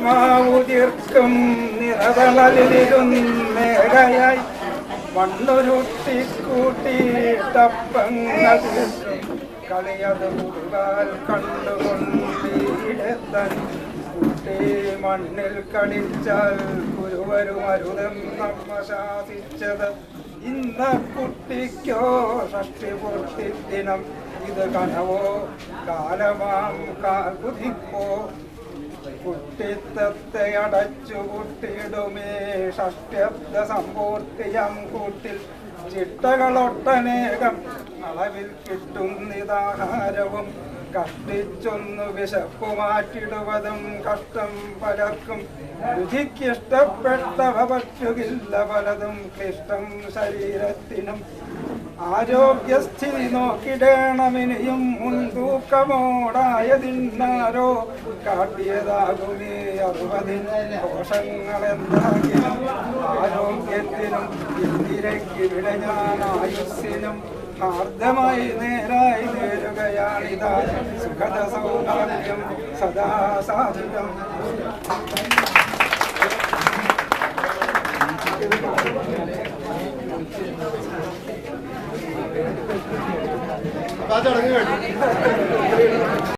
കുട്ടിത്തൈമാവുതിർക്കും നിറതളലിരുന്നേകയായി മണ്ണുരുട്ടി കൂട്ടിയിട്ടപ്പങ്ങൾ കളിയത് മുറുകാൽ കണ്ടുകൊണ്ടിടത്തൻ കുട്ടി മണ്ണിൽ കളിച്ചാൽ ഗുരുവരും നമ്മ ശാസിച്ചത്. ഇന്ന കുട്ടിക്കോ ഷഷ്ടിപൂർത്തി ദിനം ഇത് കനവോ കാലമാം കാൽകുതിപ്പോ കുട്ടിത്തത്തെ അടച്ചു കുട്ടിയിടുമേ. സമ്പൂർത്തിയം കൂട്ടിൽ ചിട്ടകളൊട്ടനേകം അളവിൽ കിട്ടുന്നിതാഹാരവും കഷ്ടിച്ചൊന്നു വിശപ്പു മാറ്റിടുവതും കഷ്ടം പലർക്കും. രുചിക്കിഷ്ടപ്പെട്ടവ പറ്റുകില്ല പലതും. ക്ലിഷ്ടം ശരീരത്തിനും ആരോഗ്യസ്ഥിതി നോക്കിടേണമിനിയും മുൻതൂക്കമോടായതിന്നാരോ? കാട്ടിയതാകുമേ അറുപതിന് ദോഷങ്ങളെന്താകിലും ആരോഗ്യത്തിനും ഇന്ദിരയ്ക്കിവിടെ ഞാൻ ആയുസ്സിനും ഹാർദ്ദമായി നേരായി നേരുകയാണിതാ സുഖത സൗഭാഗ്യം സദാ 把这儿的人个。